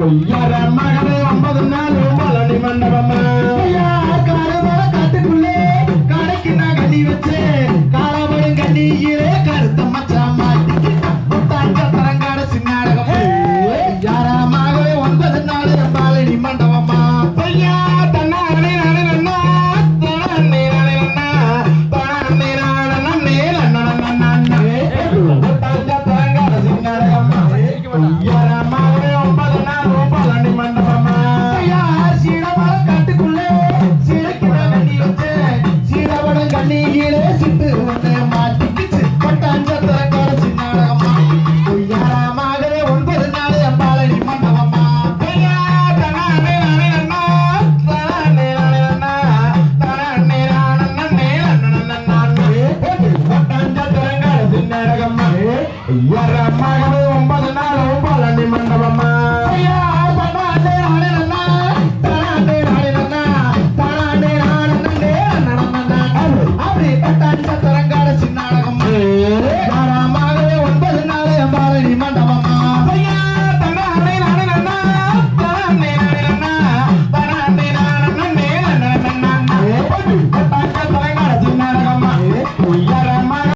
ஒய்யர மகனை ஒன்பது நாள் மலடி மண்டபம் Yara Magalu now.